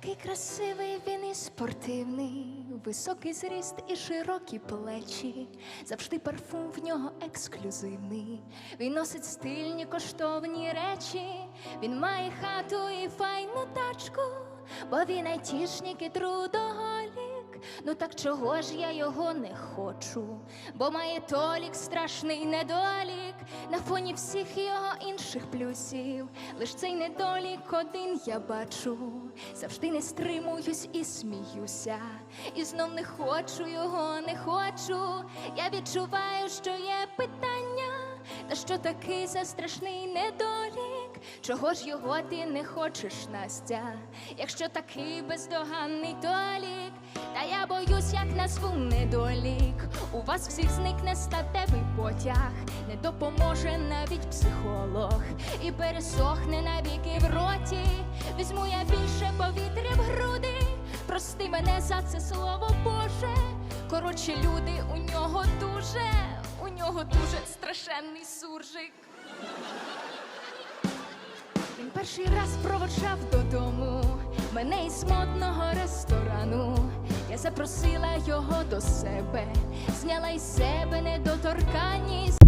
Такий красивий він і спортивний, високий зріст і широкі плечі. Завжди парфум в нього ексклюзивний. Він носить стильні коштовні речі. Він має хату і файну тачку, бо він айтішник і трудоголік. Ну так чого ж я його не хочу? Бо має толік страшний недолік на фоні всіх його інших плюсів. Лиш цей недолік один я бачу. Завжди не стримуюсь і сміюся. І знов не хочу його, не хочу. Я відчуваю, що є питання. Та що такий за страшний недолік? Чого ж його ти не хочеш, Настя? Якщо такий бездоганний толік, та я боюсь, як назву недолік. У вас всіх зникне статевий потяг, не допоможе навіть психолог, і пересохне навіки в роті. Візьму я більше повітря в груди. Прости мене за це слово Боже. Коротше, люди у нього дуже, у нього дуже страшенний суржик. Він перший раз проводжав додому мене із модного ресторану. Я запросила його до себе, зняла із себе недоторканність,